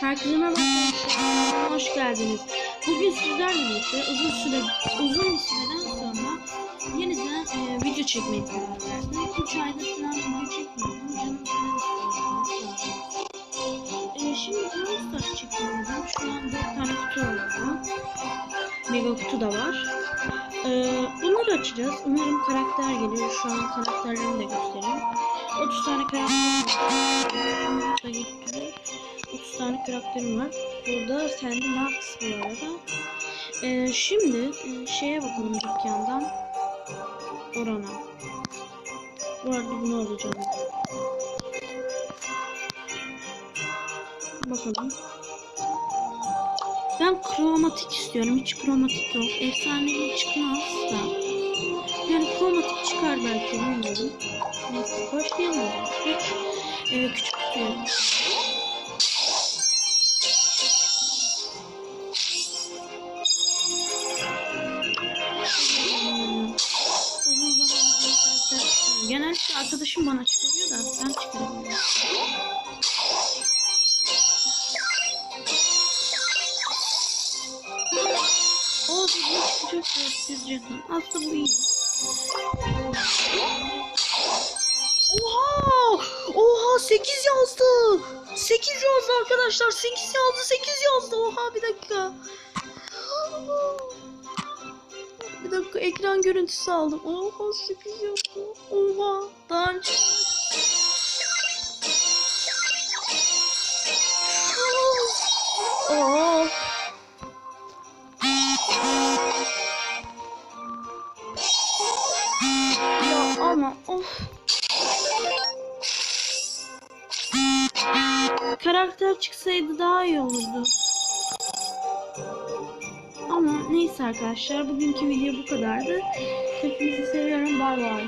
Herkese merhaba. Hoş geldiniz. Bugün sizlerle birlikte uzun süre uzun bir süreden sonra yeniden e, video çekmeye karar verdim. 3 aydır falan video çekmiyordum. Canım istiyordu. E, şimdi Brawl çekiyorum. Şu an 4 tane kutu oldu. Mega kutu da var. E, bunları açacağız. Umarım karakter gelir. Şu an karakterlerimi de göstereyim. 30 tane karakter var. 30 tane karakterim var. Burada Sandy Max bu arada. Ee, şimdi e, şeye bakalım dükkandan. Orana. Bu arada bunu alacağım. Bakalım. Ben kromatik istiyorum. Hiç kromatik yok. Efsanevi çıkmaz da. Yani kromatik çıkar belki bilmiyorum. Neyse başlayalım. Hiç e, küçük tutuyorum. Genellikle arkadaşım bana çıkarıyor da ben çıkaramıyorum. O bir 400 canım. Aslında bu iyi. Oha! Oha 8 yazdı. 8 yazdı arkadaşlar. 8 yazdı. 8 yazdı. Oha bir dakika. Bir dakika ekran görüntüsü aldım. Oha 8 yazdı. Oha. Daha önce... Oh. Ya ama of. Karakter çıksaydı daha iyi olurdu. Ama neyse arkadaşlar bugünkü video bu kadardı. Hepinizi seviyorum. Bay bay.